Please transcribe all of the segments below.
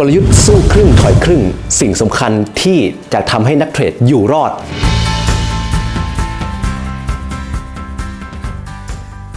กลยุทธ์สู้ครึ่งถอยครึ่ง สิ่งสำคัญที่จะทำให้นักเทรดอยู่รอด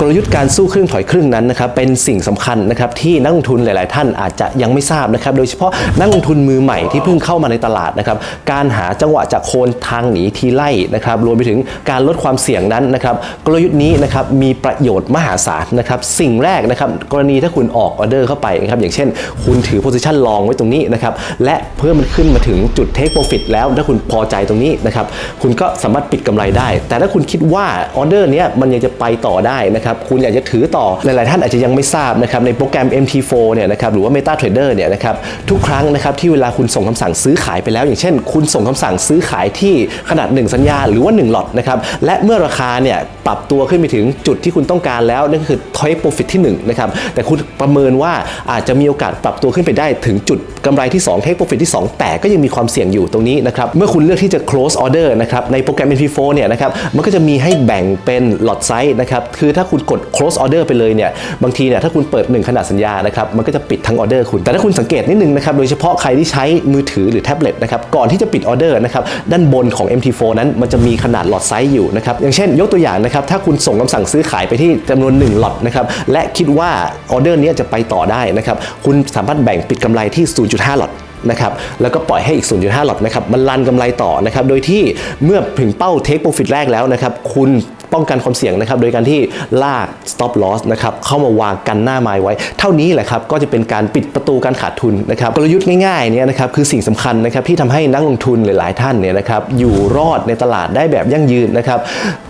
กลยุทธ์การสู้ครึ่งถอยครึ่งนั้นนะครับเป็นสิ่งสำคัญนะครับที่นักลงทุนหลาย ๆ ท่านอาจจะยังไม่ทราบนะครับโดยเฉพาะนักลงทุนมือใหม่ที่เพิ่งเข้ามาในตลาดนะครับการหาจังหวะจากโคนทางหนีทีไล่นะครับรวมไปถึงการลดความเสี่ยงนั้นนะครับกลยุทธ์นี้นะครับมีประโยชน์มหาศาลนะครับสิ่งแรกนะครับกรณีถ้าคุณออกออเดอร์เข้าไปนะครับอย่างเช่น คุณถือโพซิชันลองไว้ตรงนี้นะครับและเพื่อมันขึ้นมาถึงจุดเทคโปรฟิตแล้วถ้าคุณพอใจตรงนี้นะครับคุณก็สามารถปิดกำไรได้ แต่ถ้าคุณคิดว่าออเดอร์เนี้ยมันยังจะไปต่อได้นะครับคุณอยากจะถือต่อหลาย ๆ ท่านอาจจะยังไม่ทราบนะครับในโปรแกรม MT4 เนี่ยนะครับหรือว่า MetaTrader เนี่ยนะครับทุกครั้งนะครับที่เวลาคุณส่งคำสั่งซื้อขายไปแล้ว อย่างเช่น คุณส่งคำสั่งซื้อขายที่ขนาด 1 สัญญาหรือว่า 1 หลอตนะครับและเมื่อราคาเนี่ยปรับตัวขึ้นไปถึงจุดที่คุณต้องการแล้วนั่นก็คือ Take Profit ที่1นะครับแต่คุณประเมินว่าอาจจะมีโอกาสปรับตัวขึ้นไปได้ถึงจุดกำไรที่2 Take Profit ที่ 2 แต่ก็ยังมีความเสี่ยงอยู่ตรงนี้นะครับเมื่อคุณเลือกที่จะ close order นะครับในโปรแกรม MT4 เนี่ยนะครับมันก็จะมีให้แบ่งเป็นหลอตไซส์นะครับคือถ้าคุณกด close order ไปเลยเนี่ยบางทีเนี่ยถ้าคุณเปิด 1 ขนาดสัญญานะครับมันก็จะปิดทั้งออเดอร์คุณ แต่ถ้าคุณสังเกตนิดนึงนะครับโดยเฉพาะใครที่ใช้มือถือหรือแท็บเล็ตนะครับก่อนที่จะปิดออเดอร์นะครับด้านบนของ MT4 นั้นมันจะมีขนาดหลอตไซส์อยู่นะครับอย่างเช่น ยกตัวอย่างนะครับถ้าคุณส่งคำสั่งซื้อขายไปที่จำนวน1หลอตนะครับและคิดว่าออเดอร์นี้จะไปต่อได้นะครับคุณสามารถแบ่งปิดกำไรที่ 0.5 หลอตนะครับแล้วก็ปล่อยให้อีก 0.5 หลอตนะครับมันรันกำไรต่อนะครับโดยที่เมื่อถึงเป้า take profit แรกแล้วนะครับคุณ ป้องกันความเสี่ยงนะครับ โดยการที่ลาก stop loss นะครับเข้ามาวางกันหน้าไม้ไว้ เท่านี้แหละครับก็จะเป็นการปิดประตูการขาดทุนนะครับกลยุทธ์ง่ายๆเนี่ยนะครับคือสิ่งสำคัญนะครับที่ทำให้นักลงทุนหลายๆท่านเนี่ยนะครับอยู่รอดในตลาดได้แบบยั่งยืนนะครับ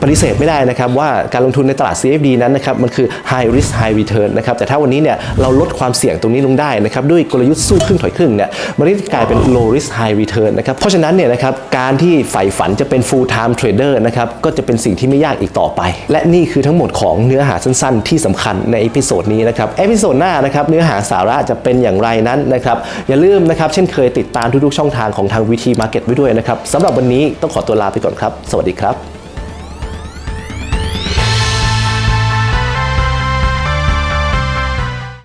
ปฏิเสธไม่ได้นะครับว่าการลงทุนในตลาด CFD นั้นนะครับมันคือ high risk high return นะครับแต่ถ้าวันนี้เนี่ยเราลดความเสี่ยงตรงนี้ลงได้นะครับด้วยกลยุทธ์สู้ครึ่งถอยครึ่งเนี่ยมันจะกลายเป็น low risk high return นะครับเพราะฉะนั้นเนี่ยนะครับการที่ใฝ่ฝันจะเป็น full time trader นะครับก็จะเป็นสิ่งที่ไม่ยากอีกต่อไป และนี่คือทั้งหมดของเนื้อหาสั้นๆ ที่สำคัญในเอพิโซดนี้นะครับเอพิโซดหน้านะครับเนื้อหาสาระจะเป็นอย่างไรนั้นนะครับอย่าลืมนะครับเช่นเคยติดตามทุกๆช่องทางของทางวิธีมาร์เก็ตไว้ด้วยนะครับสำหรับวันนี้ต้องขอตัวลาไปก่อนครับ สวัสดีครับ